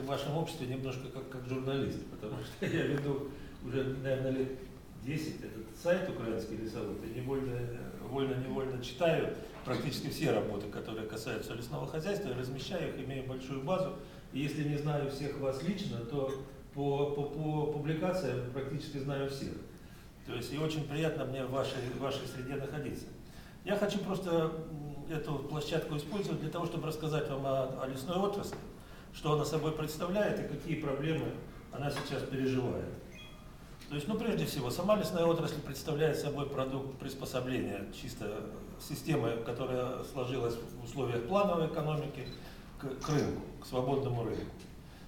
в вашем обществе немножко как, как журналист, потому что я веду уже, наверное, лет 10 этот сайт «Украинский лесовод», и невольно, вольно-невольно читаю практически все работы, которые касаются лесного хозяйства, я размещаю их, имею большую базу, и если не знаю всех вас лично, то по, по, по публикациям практически знаю всех. То есть и очень приятно мне в вашей, в вашей среде находиться. Я хочу просто эту площадку использовать для того, чтобы рассказать вам о, о лесной отрасли, что она собой представляет и какие проблемы она сейчас переживает. То есть, ну, прежде всего, сама лесная отрасль представляет собой продукт приспособления чисто системы, которая сложилась в условиях плановой экономики, к, к рынку, к свободному рынку.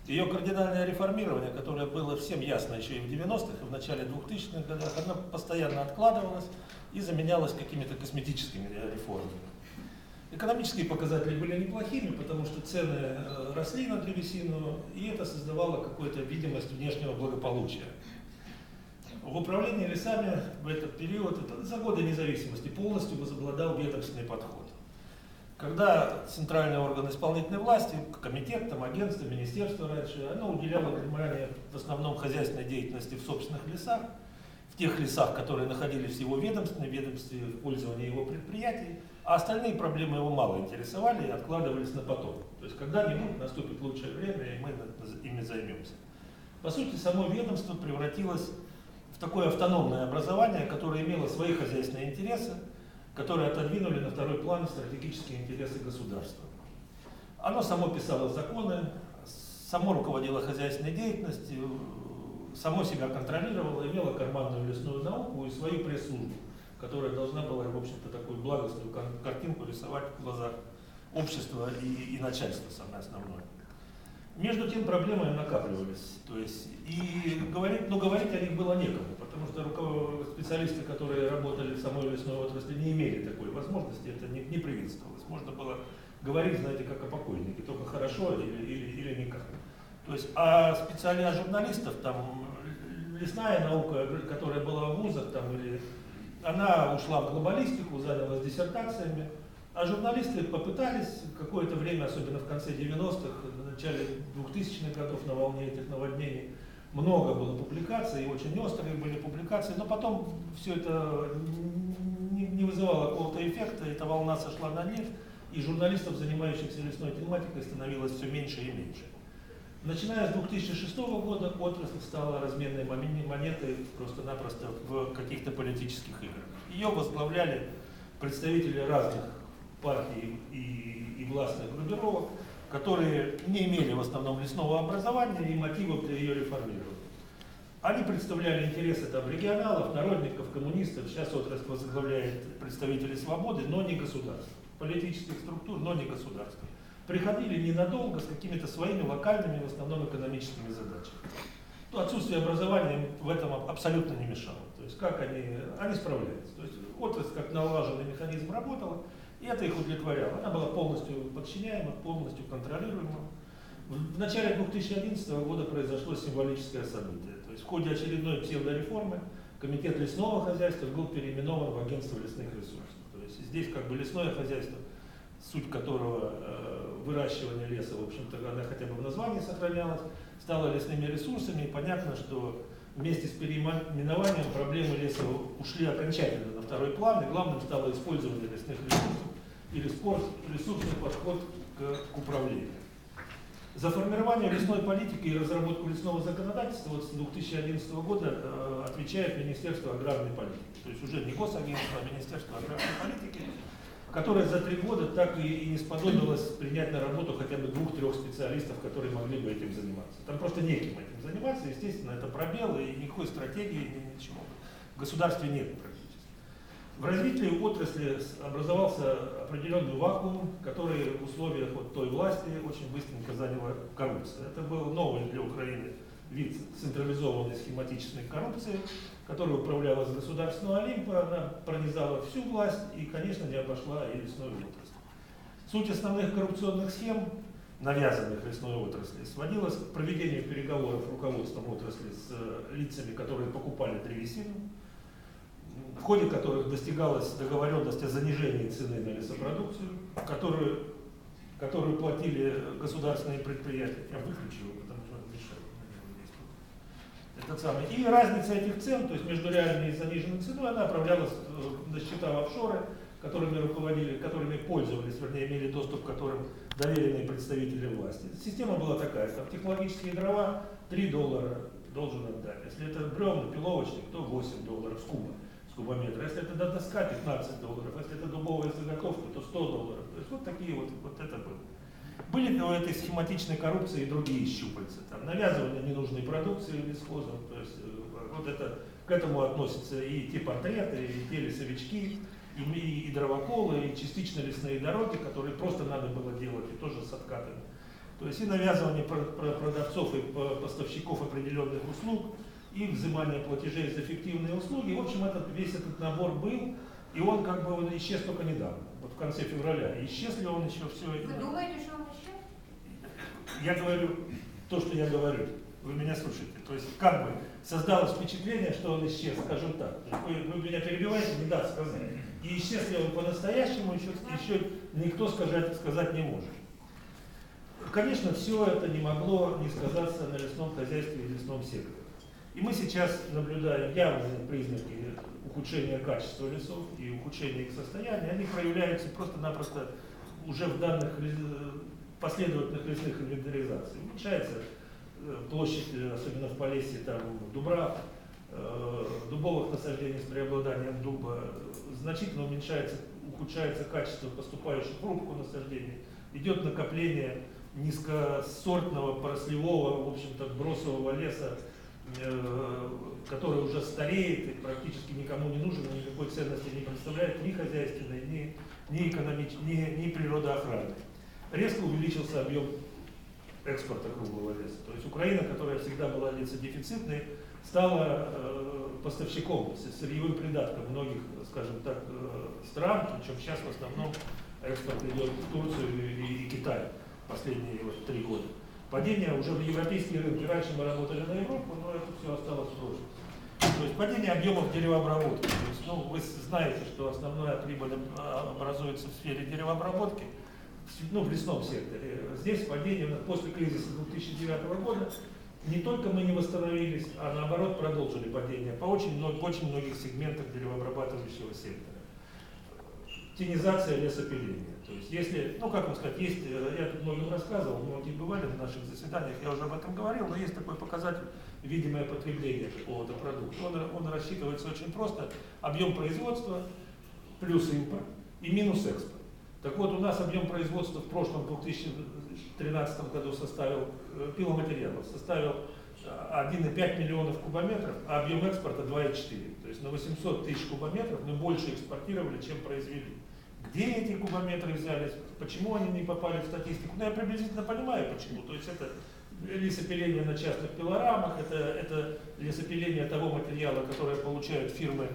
Ее кардинальное реформирование, которое было всем ясно еще и в 90-х, и в начале 2000-х годах, оно постоянно откладывалось и заменялось какими-то косметическими реформами. Экономические показатели были неплохими, потому что цены э, росли на древесину, и это создавало какую-то видимость внешнего благополучия. В управлении лесами в этот период, это за годы независимости, полностью возобладал ведомственный подход. Когда центральный орган исполнительной власти, комитет, там, агентство, министерство раньше, оно уделяло внимание в основном хозяйственной деятельности в собственных лесах, в тех лесах, которые находились в его ведомстве, ведомстве в его предприятий, а остальные проблемы его мало интересовали и откладывались на потом. То есть когда-нибудь наступит лучшее время, и мы ими займемся. По сути, само ведомство превратилось в такое автономное образование, которое имело свои хозяйственные интересы, которые отодвинули на второй план стратегические интересы государства. Оно само писало законы, само руководило хозяйственной деятельностью, само себя контролировало, имело карманную лесную науку и свою пресс-службу, которая должна была, в общем-то, такую благостную картинку рисовать в глазах общества и, и начальства, самое основное. Между тем проблемы накапливались. То есть, и говорить, но говорить о них было некому, потому что специалисты, которые работали в самой лесной отрасли, не имели такой возможности, это не, не приветствовалось. Можно было говорить, знаете, как о покойнике, только хорошо или, или, или никак. То есть, а специально журналистов, там, лесная наука, которая была в вузах, там, или, она ушла в глобалистику, занялась диссертациями, а журналисты попытались какое-то время, особенно в конце 90-х, в начале 2000-х годов на волне этих наводнений, много было публикаций, очень острые были публикации, но потом все это не вызывало какого-то эффекта, эта волна сошла на нет, и журналистов, занимающихся лесной тематикой, становилось все меньше и меньше. Начиная с 2006 года отрасль стала разменной монетой просто-напросто в каких-то политических играх. Ее возглавляли представители разных партий и, и властных группировок, которые не имели в основном лесного образования и мотивов для ее реформирования. Они представляли интересы там, регионалов, народников, коммунистов, сейчас отрасль возглавляет представители свободы, но не государства, политических структур, но не государства. Приходили ненадолго с какими-то своими локальными, в основном экономическими задачами. То отсутствие образования в этом абсолютно не мешало. То есть как они, они справлялись. То есть отрасль как налаженный механизм работала, и это их удовлетворяло. Она была полностью подчиняема, полностью контролируема. В начале 2011 года произошло символическое событие. То есть в ходе очередной псевдореформы Комитет лесного хозяйства был переименован в Агентство лесных ресурсов. То есть здесь как бы лесное хозяйство, суть которого э, выращивание леса, в общем-то, она хотя бы в названии сохранялась, стало лесными ресурсами, и понятно, что вместе с переименованием проблемы леса ушли окончательно на второй план, и главным стало использование лесных ресурсов спорт, ресурсный подход к, к управлению. За формирование лесной политики и разработку лесного законодательства вот с 2011 года э, отвечает Министерство аграрной политики. То есть уже не госагентство, а Министерство аграрной политики, которое за три года так и, и не сподобилось принять на работу хотя бы двух-трех специалистов, которые могли бы этим заниматься. Там просто неким этим заниматься, естественно, это пробелы и никакой стратегии, ничего. В государстве нет в развитии отрасли образовался определенный вакуум, который в условиях вот той власти очень быстренько заняла коррупция. Это был новый для Украины вид централизованной схематичной коррупции, которая управлялась с государственного Олимпа, она пронизала всю власть и, конечно, не обошла и лесную отрасль. Суть основных коррупционных схем, навязанных лесной отрасли, сводилась к проведению переговоров руководством отрасли с лицами, которые покупали древесину, в ходе которых достигалась договоренность о занижении цены на лесопродукцию, которую которую платили государственные предприятия. Я выключил потому. Этот самый. И разница этих цен, то есть между реальной и заниженной ценой, она отправлялась э, на счета в офшоры, которыми руководили, которыми пользовались, вернее, имели доступ к которым доверенные представители власти. Система была такая, там технологические дрова 3 доллара должен отдать. Если это бревна, пиловочник, то 8 долларов с куба, с кубометра. Если это доска, 15 долларов. Если это дубовая заготовка, то 100 долларов. То есть вот такие вот, вот это было. Были у этой схематичной коррупции и другие щупальца. Там, навязывание ненужной продукции лесхозом. То есть э, вот это, к этому относятся и те портреты, и те лесовички, и, и, дровоколы, и частично лесные дороги, которые просто надо было делать, и тоже с откатами. То есть и навязывание продавцов и поставщиков определенных услуг, и взимание платежей за эффективные услуги. В общем, этот, весь этот набор был, и он как бы он исчез только недавно, вот в конце февраля. Исчез ли он еще все это? Вы думаете, что? Я говорю то, что я говорю. Вы меня слушаете. То есть как бы создалось впечатление, что он исчез, скажем так. Вы, вы меня перебиваете, не даст сказать. И исчез ли он по-настоящему, еще, еще никто сказать, сказать не может. Конечно, все это не могло не сказаться на лесном хозяйстве и лесном секторе. И мы сейчас наблюдаем явные признаки ухудшения качества лесов и ухудшения их состояния. Они проявляются просто-напросто уже в данных последовательных лесных инвентаризаций. Уменьшается э, площадь, э, особенно в Полесье, там, Дубрав, э, дубовых насаждений с преобладанием дуба, значительно уменьшается, ухудшается качество поступающих в рубку насаждений, идет накопление низкосортного, порослевого, в общем-то, бросового леса, который уже стареет и практически никому не нужен, никакой ценности не представляет ни хозяйственной, ни, ни, экономич... ни, ни природоохранной. Резко увеличился объем экспорта круглого леса. То есть Украина, которая всегда была лесодефицитной, стала э, поставщиком, сырьевым придатком многих, скажем так, э, стран, причем сейчас в основном экспорт идет в Турцию и, и Китай последние вот, три года. Падение уже в европейские рынки. Раньше мы работали на Европу, но это все осталось в. То есть падение объемов деревообработки. То есть, ну, вы знаете, что основная прибыль образуется в сфере деревообработки, ну, в лесном секторе. Здесь падение после кризиса 2009 года не только мы не восстановились, а наоборот продолжили падение по очень, много, очень многих сегментах деревообрабатывающего сектора тенизация лесопиления. То есть если, ну как вам сказать, есть, э, я тут многим рассказывал, многие бывали в наших заседаниях, я уже об этом говорил, но есть такой показатель видимое потребление какого-то продукта. Он, он рассчитывается очень просто. Объем производства плюс импорт и минус экспорт. Так вот, у нас объем производства в прошлом 2013 году составил, э, пиломатериалов, составил 1,5 э, миллионов кубометров, а объем экспорта 2,4. То есть на 800 тысяч кубометров мы больше экспортировали, чем произвели. Где эти кубометры взялись, почему они не попали в статистику, ну я приблизительно понимаю почему. То есть это лесопиление на частных пилорамах, это, это лесопиление того материала, которое получают фирмы,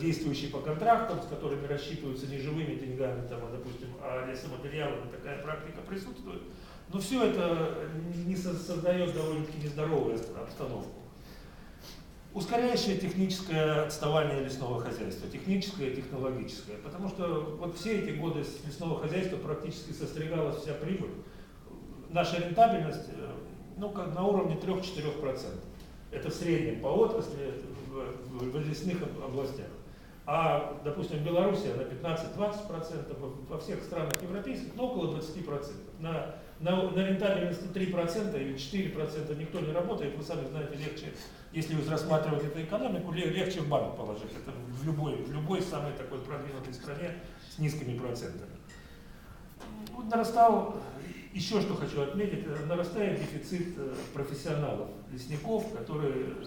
действующие по контрактам, с которыми рассчитываются не живыми деньгами, там, а, допустим, а лесоматериалами, такая практика присутствует. Но все это не создает довольно-таки нездоровую обстановку. Ускоряющее техническое отставание лесного хозяйства, техническое и технологическое. Потому что вот все эти годы лесного хозяйства практически состригалась вся прибыль. Наша рентабельность э, ну, как на уровне 3-4%. Это в среднем по отрасли в, лесных областях. А, допустим, в Беларуси на 15-20%, во всех странах европейских, ну, около 20%. На, на, на рентабельности 3% или 4% никто не работает, вы сами знаете, легче если вы рассматривать эту экономику, легче в банк положить. Это в любой, в любой самой такой продвинутой стране с низкими процентами. Вот нарастал, еще что хочу отметить, нарастает дефицит э, профессионалов, лесников, которые, э,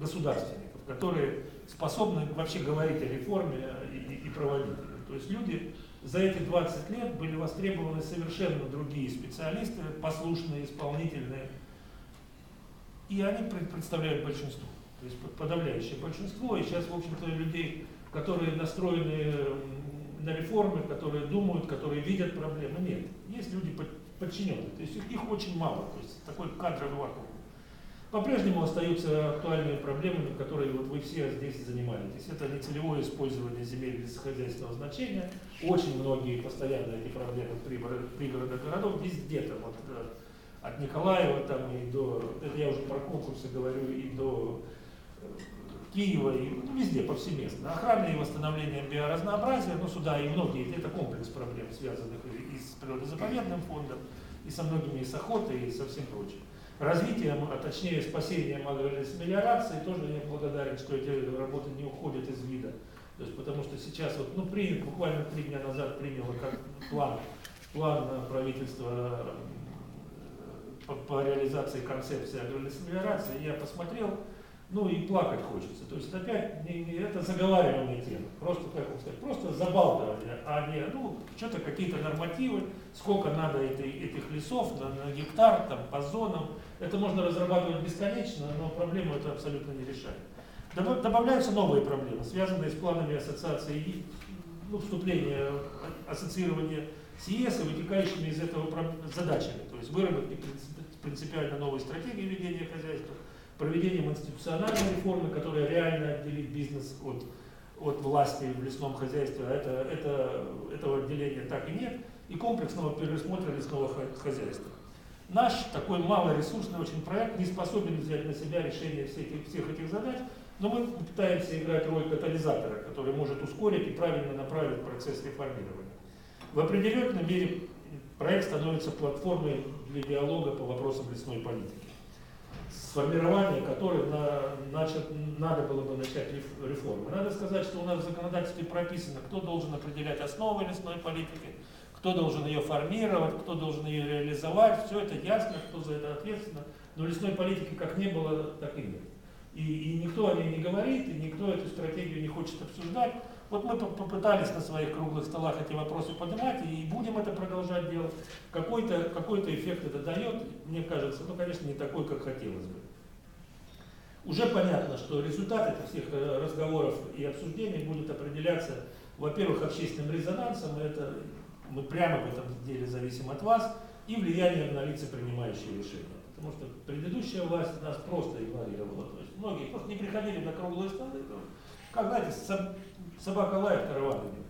государственников, которые способны вообще говорить о реформе и, и проводить ее. То есть люди за эти 20 лет были востребованы совершенно другие специалисты, послушные, исполнительные, и они представляют большинство, то есть подавляющее большинство. И сейчас, в общем-то, людей, которые настроены на реформы, которые думают, которые видят проблемы, нет. Есть люди подчиненные, то есть их очень мало, то есть такой кадровый вакуум. По-прежнему остаются актуальными проблемами, которые вот вы все здесь занимаетесь. Это нецелевое использование земель без хозяйственного значения. Очень многие постоянно эти проблемы пригородах городов, везде там, от, э, от Николаева там и до, это я уже про конкурсы говорю, и до э, Киева, и ну, везде, повсеместно. Охрана и восстановление биоразнообразия, ну сюда и многие, это комплекс проблем, связанных и с природозаповедным фондом, и со многими, и с охотой, и со всем прочим развитием, а точнее спасением агролесмелиорации, тоже я благодарен, что эти работы не уходят из вида. То есть, потому что сейчас, вот, ну, принят, буквально три дня назад приняло как план, план правительства по, по реализации концепции агролесмелиорации, я посмотрел, ну и плакать хочется. То есть опять не, не, это заговаривание тема, просто, как вам сказать, просто забалтывание, а не, ну, что-то какие-то нормативы, сколько надо этой, этих лесов на, на гектар, там, по зонам. Это можно разрабатывать бесконечно, но проблему это абсолютно не решает. Добавляются новые проблемы, связанные с планами ассоциации, ну, вступления, ассоциирования с ЕС и вытекающими из этого задачами. То есть выработки принципиально новой стратегии ведения хозяйства, проведением институциональной реформы, которая реально отделит бизнес от, от власти в лесном хозяйстве, а это, это, этого отделения так и нет, и комплексного пересмотра лесного хозяйства. Наш такой малоресурсный очень проект не способен взять на себя решение всех всех этих задач, но мы пытаемся играть роль катализатора, который может ускорить и правильно направить процесс реформирования. В определенной мере проект становится платформой для диалога по вопросам лесной политики сформирование которой на, начат, надо было бы начать реформы. Надо сказать, что у нас в законодательстве прописано, кто должен определять основы лесной политики, кто должен ее формировать, кто должен ее реализовать. Все это ясно, кто за это ответственно. Но лесной политики как не было, так и нет. И, и никто о ней не говорит, и никто эту стратегию не хочет обсуждать. Вот мы попытались на своих круглых столах эти вопросы поднимать, и будем это продолжать делать. Какой-то какой эффект это дает, мне кажется, ну, конечно, не такой, как хотелось бы. Уже понятно, что результат этих всех э, разговоров и обсуждений будет определяться, во-первых, общественным резонансом, это мы прямо в этом деле зависим от вас, и влиянием на лица, принимающие решения. Потому что предыдущая власть нас просто игнорировала. То есть многие просто не приходили на круглые столы. Как знаете, собака лает, караван идет.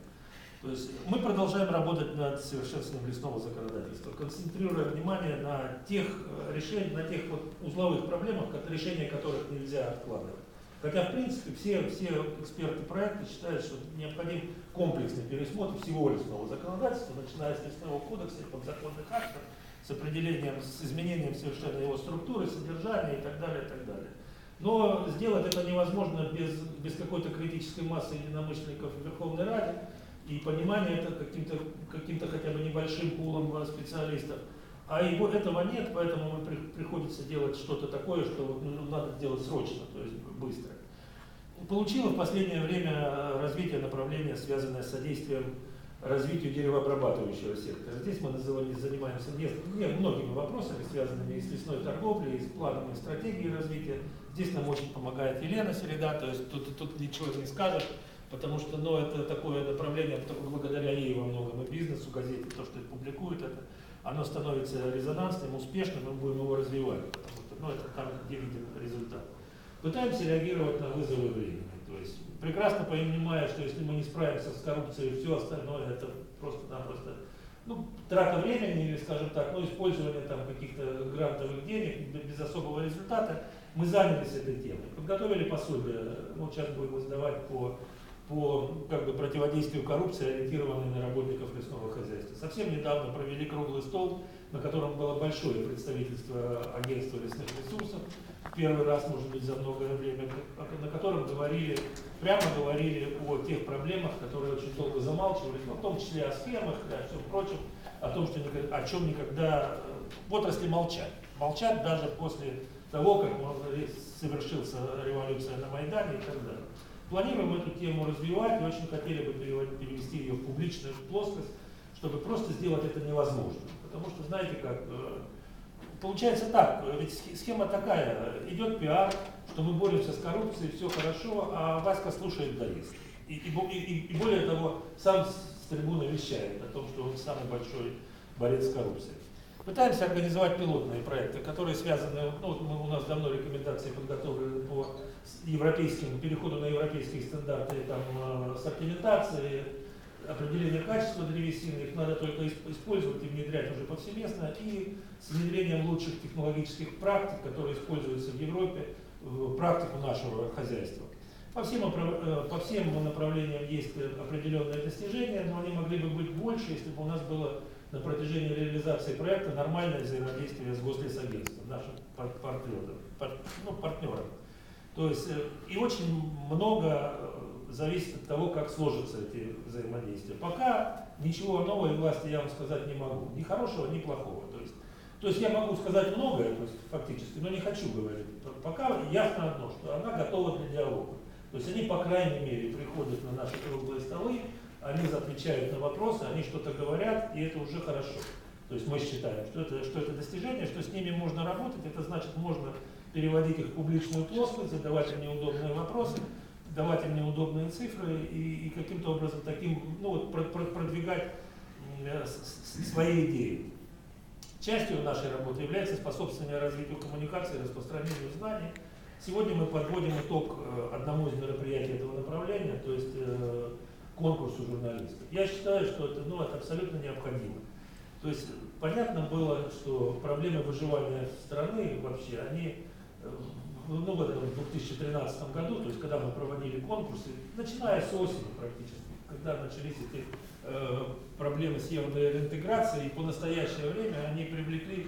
То есть мы продолжаем работать над совершенствованием лесного законодательства, концентрируя внимание на тех э, решениях, на тех вот узловых проблемах, решения которых нельзя откладывать. Хотя, в принципе, все, все эксперты проекта считают, что необходим комплексный пересмотр всего лесного законодательства, начиная с лесного кодекса и подзаконных актов, с определением, с изменением совершенно его структуры, содержания и так далее, и так далее. Но сделать это невозможно без, без какой-то критической массы единомышленников в Верховной Раде и понимания это каким-то каким хотя бы небольшим пулом специалистов. А его этого нет, поэтому при, приходится делать что-то такое, что вот, ну, надо сделать срочно, то есть быстро. Получило в последнее время развитие направления, связанное с содействием развитию деревообрабатывающего сектора. Здесь мы занимаемся не, многими вопросами, связанными и с лесной торговлей, и с планами стратегии развития. Здесь нам очень помогает Елена Середа, то есть тут, тут ничего не скажешь, потому что ну, это такое направление, благодаря ей во многом и бизнесу, газете, то, что публикует, это, оно становится резонансным, успешным, мы будем его развивать, потому что ну, это там, где виден результат. Пытаемся реагировать на вызовы времени. То есть прекрасно понимая, что если мы не справимся с коррупцией, все остальное это просто-напросто ну, трата времени или, скажем так, ну, использование там каких-то грантовых денег без особого результата, мы занялись этой темой. Подготовили пособие, ну, сейчас будем издавать по, по как бы, противодействию коррупции, ориентированной на хозяйства. Совсем недавно провели круглый стол, на котором было большое представительство агентства лесных ресурсов, первый раз, может быть, за многое время, на котором говорили, прямо говорили о тех проблемах, которые очень долго замалчивались, ну, в том числе о схемах и о всем прочем, о том, что о чем никогда в отрасли молчат. Молчат даже после того, как совершился революция на Майдане и так далее. Планируем эту тему развивать и очень хотели бы перевести ее в публичную плоскость, чтобы просто сделать это невозможным. Потому что, знаете, как э, получается так, ведь схема такая, идет пиар, что мы боремся с коррупцией, все хорошо, а Васька слушает доест. И, и, и, и более того, сам с трибуны вещает о том, что он самый большой борец с коррупцией. Пытаемся организовать пилотные проекты, которые связаны, ну, вот мы, у нас давно рекомендации подготовлены по европейским, переходу на европейские стандарты там, э, сортиментации, определения качества древесины, их надо только использовать и внедрять уже повсеместно, и с внедрением лучших технологических практик, которые используются в Европе, в практику нашего хозяйства. По всем, э, по всем направлениям есть определенные достижения, но они могли бы быть больше, если бы у нас было на протяжении реализации проекта нормальное взаимодействие с гослесагентством, нашим партнером. Ну, партнером. То есть э, и очень много зависит от того, как сложатся эти взаимодействия. Пока ничего нового власти я вам сказать не могу. Ни хорошего, ни плохого. То есть, то есть я могу сказать многое, то есть, фактически, но не хочу говорить. Пока ясно одно, что она готова для диалога. То есть они, по крайней мере, приходят на наши круглые столы, они отвечают на вопросы, они что-то говорят, и это уже хорошо. То есть мы считаем, что это, что это достижение, что с ними можно работать, это значит, можно переводить их в публичную плоскость, задавать им неудобные вопросы, давать им неудобные цифры и, и каким-то образом таким, ну вот, продвигать свои идеи. Частью нашей работы является способствование развитию коммуникации, распространению знаний. Сегодня мы подводим итог э, одному из мероприятий этого направления, то есть э, конкурсу журналистов. Я считаю, что это, ну, это абсолютно необходимо. То есть понятно было, что проблемы выживания страны вообще, они э, ну, в этом 2013 году, то есть когда мы проводили конкурсы, начиная с осени практически, когда начались эти э, проблемы с евроинтеграцией, и по настоящее время они привлекли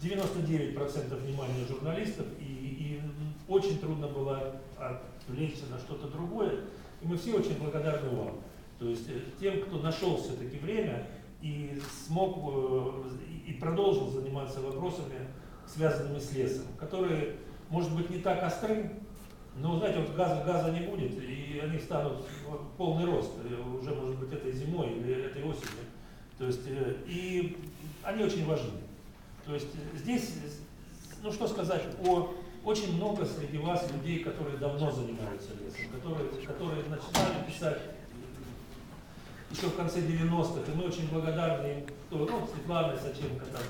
99% внимания журналистов, и, и очень трудно было отвлечься на что-то другое. И мы все очень благодарны вам. То есть э, тем, кто нашел все-таки время и смог э, и продолжил заниматься вопросами, связанными с лесом, которые, может быть, не так остры, но, знаете, вот газа, газа не будет, и они станут в полный рост, э, уже, может быть, этой зимой или этой осенью. То есть, и они очень важны. То есть здесь, ну что сказать о очень много среди вас людей, которые давно занимаются лесом, которые, которые начинали писать еще в конце 90-х, и мы очень благодарны им, кто, ну, Светлана Саченко, там,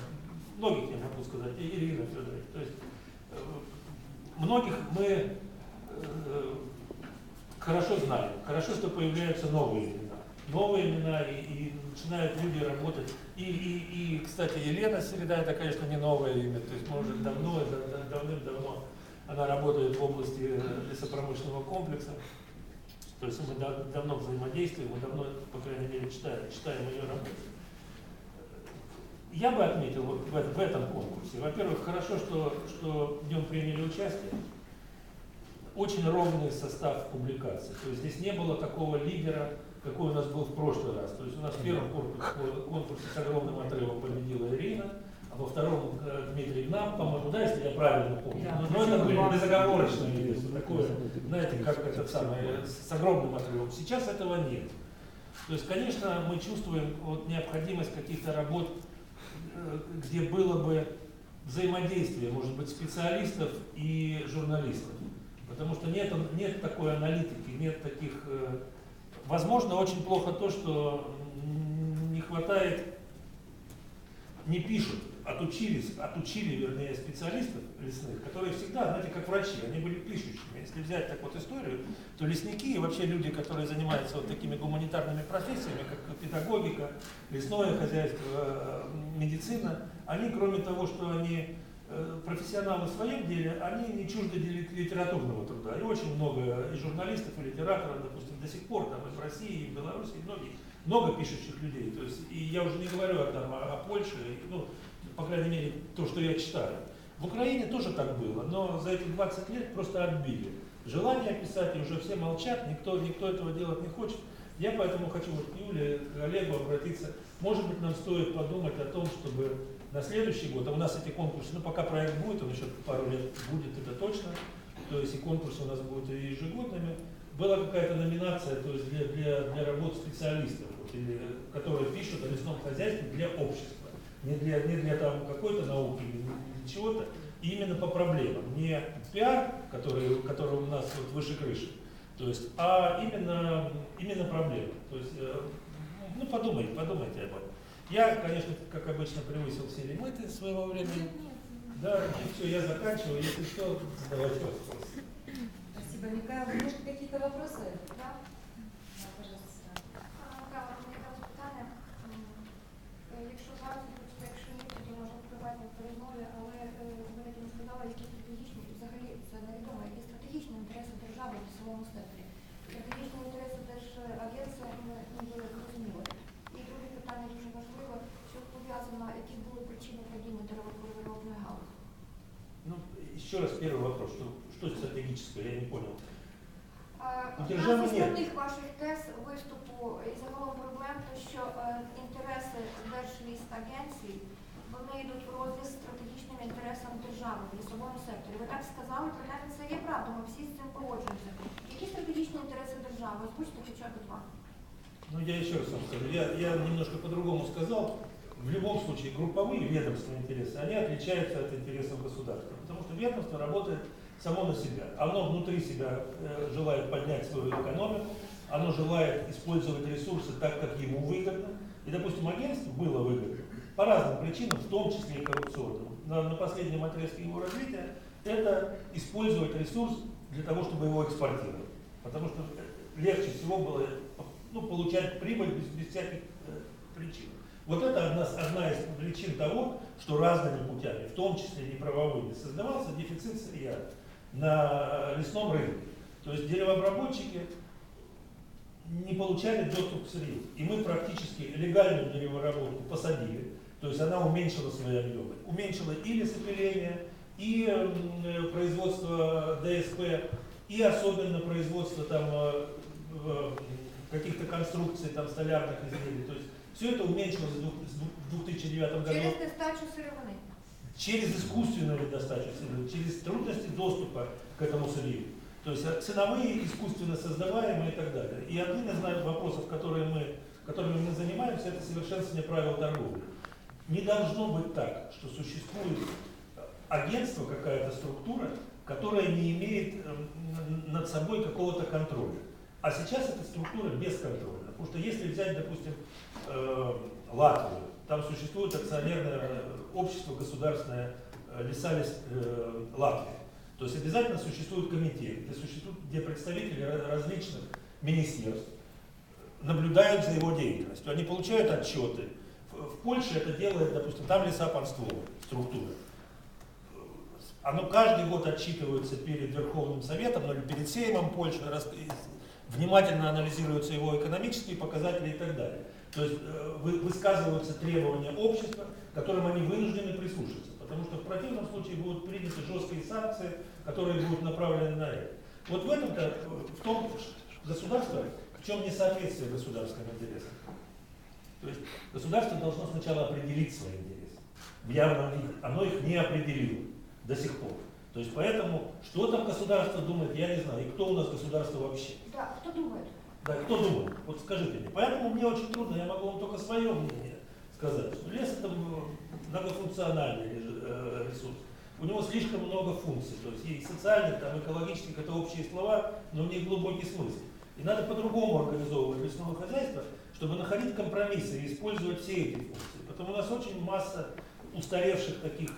многих я могу сказать, и Ирина Федоровна. То есть э, многих мы э, хорошо знаем, хорошо, что появляются новые имена. Новые имена, и, и начинают люди работать. И, и, и, кстати, Елена Середа, это, конечно, не новое имя, то есть мы уже давно, давным-давно, она работает в области э, лесопромышленного комплекса. То есть мы давно взаимодействуем, мы давно, по крайней мере, читаем, читаем ее работу. Я бы отметил вот в, этом конкурсе, во-первых, хорошо, что, что в нем приняли участие. Очень ровный состав публикаций. То есть здесь не было такого лидера, какой у нас был в прошлый раз. То есть у нас в первом конкурсе, конкурсе с огромным отрывом победила Ирина, а во втором э, Дмитрий Гнам, по-моему, да, если я правильно помню. Да, но, но это были безоговорочные весы, такое, знаете, как этот самый, с огромным отрывом. Сейчас этого нет. То есть, конечно, мы чувствуем вот необходимость каких-то работ, э, где было бы взаимодействие, может быть, специалистов и журналистов. Потому что нет, нет такой аналитики, нет таких э, Возможно, очень плохо то, что не хватает, не пишут, отучились, отучили, вернее, специалистов лесных, которые всегда, знаете, как врачи, они были пишущими. Если взять так вот историю, то лесники и вообще люди, которые занимаются вот такими гуманитарными профессиями, как педагогика, лесное хозяйство, медицина, они, кроме того, что они э, профессионалы в своем деле, они не чужды литературного труда. И очень много и журналистов, и литераторов, допустим, до сих пор там и в России, и в Беларуси, и многие, много пишущих людей. То есть, и я уже не говорю там, о, о Польше, ну, по крайней мере, то, что я читаю. В Украине тоже так было, но за эти 20 лет просто отбили. Желание писать, и уже все молчат, никто, никто этого делать не хочет. Я поэтому хочу вот к Юле, к Олегу обратиться. Может быть, нам стоит подумать о том, чтобы на следующий год, а у нас эти конкурсы, ну пока проект будет, он еще пару лет будет, это точно, то есть и конкурсы у нас будут и ежегодными, была какая-то номинация то есть для, для, для работ специалистов, вот, или, которые пишут о лесном хозяйстве для общества. Не для, не для там какой-то науки или чего-то, именно по проблемам. Не пиар, который, который у нас вот выше крыши, то есть, а именно, именно проблемы. То есть, э, ну подумайте, подумайте об этом. Я, конечно, как обычно, превысил все лимиты своего времени. Да, и все, я заканчиваю. Если что, задавайте вопросы. Спасибо, Михаил. Может, какие-то вопросы? Стратегічні інтереси Держагентства не, не були зрозуміли. І друге питання дуже важливе, що пов'язано, які були причини падіння деревопереробної галузі. Ну, еще раз первый вопрос. Что, что стратегическое? Я не понял. У Одна держави з ні. основних ваших тез виступу і загалом проблем, то що е, інтереси держлісагенцій, вони йдуть в розріз з стратегічним інтересам держави в лісовому секторі. Ви так сказали, принаймні це є правда, ми всі з цим погоджуємося. Які стратегічні інтереси держави? Озвучте хоча б два. Ну, я еще раз вам скажу. Я, я немножко по-другому сказал. В любом случае, групповые ведомственные интересы, они отличаются от интересов государства. Потому что ведомство работает само на себя. Оно внутри себя э, желает поднять свою экономику, оно желает использовать ресурсы так, как ему выгодно. И, допустим, агентству было выгодно по разным причинам, в том числе и коррупционным. На, на последнем отрезке его развития это использовать ресурс для того, чтобы его экспортировать. Потому что легче всего было ну, получать прибыль без, без всяких э, причин. Вот это одна, одна из причин того, что разными путями, в том числе неправовыми, создавался дефицит сырья на лесном рынке. То есть деревообработчики не получали доступ к сырью. И мы практически легальную деревообработку посадили, то есть она уменьшила свои объемы. Уменьшила и лесопиление, и э, производство ДСП, и особенно производство там э, в- каких-то конструкций, там столярных изделий. То есть все это уменьшилось в двух- с двух- в 2009 году Через нестачу сировини. через искусственную недостачу сырья, через трудности доступа к этому сырью. То есть э, ценовые, искусственно создаваемые и так далее. И одним из вопросов, которые мы, которыми мы занимаемся, это совершенствование правил торговли. Не должно быть так, что существует э, агентство, какая-то структура, которая не имеет э, н- над собой какого-то контроля. А сейчас эта структура бесконтрольна. Потому что если взять, допустим, э, Латвию, там существует акционерное э, общество государственное э, Леса Лес- э, Латвии. То есть обязательно существует комитет, где, существуют, где представители различных министерств наблюдают за его деятельностью. Они получают отчеты. В, Польше это делает, допустим, там лесопанство, структура. Оно каждый год отчитывается перед Верховным Советом, ну, или перед Сеймом Польши, внимательно анализируются его экономические показатели и так далее. То есть э, вы- высказываются требования общества, которым они вынуждены прислушаться, потому что в противном случае будут приняты жесткие санкции, которые будут направлены на это. Вот в этом-то, в том государство, в чем несоответствие государственным интересам. То есть государство должно сначала определить свои интересы. В явном виде. Оно их не определило до сих пор. То есть поэтому, что там государство думает, я не знаю. И кто у нас государство вообще. Да, хто думає? Да, кто думает? Вот скажите мне. Поэтому мне очень трудно, я могу вам только свое мнение сказать. Что лес это многофункциональный э, ресурс. У него слишком много функций. То есть и социальных, там, экологических, это общие слова, но в них глубокий смысл. И надо по-другому организовывать лесное хозяйство, чтобы находить компромиссы и использовать все эти функции. Потому у нас очень масса устаревших таких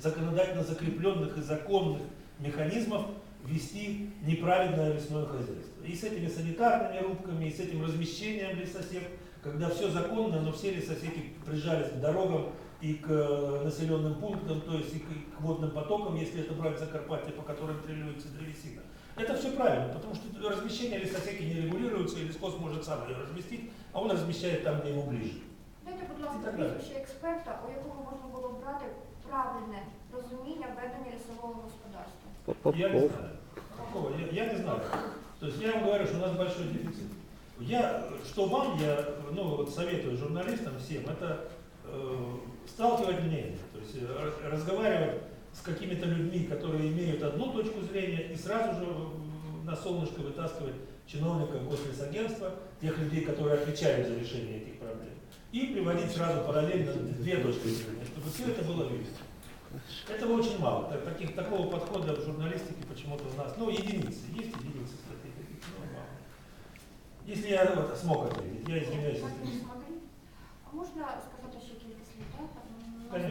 законодательно закрепленных и законных механизмов вести неправильное лесное хозяйство. И с этими санитарными рубками, и с этим размещением лесосек, когда все законно, но все лесосеки прижались к дорогам и к э, населенным пунктам, то есть и к, водным потокам, если это брать Закарпатье, по которым тренируется древесина. Это все правильно, потому что размещение лесосеки не регулируется, и лескос может сам ее разместить, а он размещает там, где ему ближе Дайте, будь І ласка, так далі. прізвище експерта, у якого можна було б брати правильне розуміння ведення лісового господарства. Я не знаю. Какого? Я, я не знаю. То есть я вам говорю, что у нас большой дефицит. Я, что вам, я ну, вот советую журналистам всем, это э, сталкивать мнения. То есть э, ра- разговаривать с какими-то людьми, которые имеют одну точку зрения, и сразу же э, на солнышко вытаскивать чиновников гослесагентства, тех людей, которые отвечают за решение этих проблем. И приводить сразу параллельно две зрения, чтобы все это было видно. Этого очень мало. Так- Таких, такого подхода в журналистике почему-то у нас, ну, единицы. Есть единицы таких, но мало. Если я вот смог ответить, я извиняюсь. Если- не смотри. можна сказати ще кілька слів, так? М, Конечно.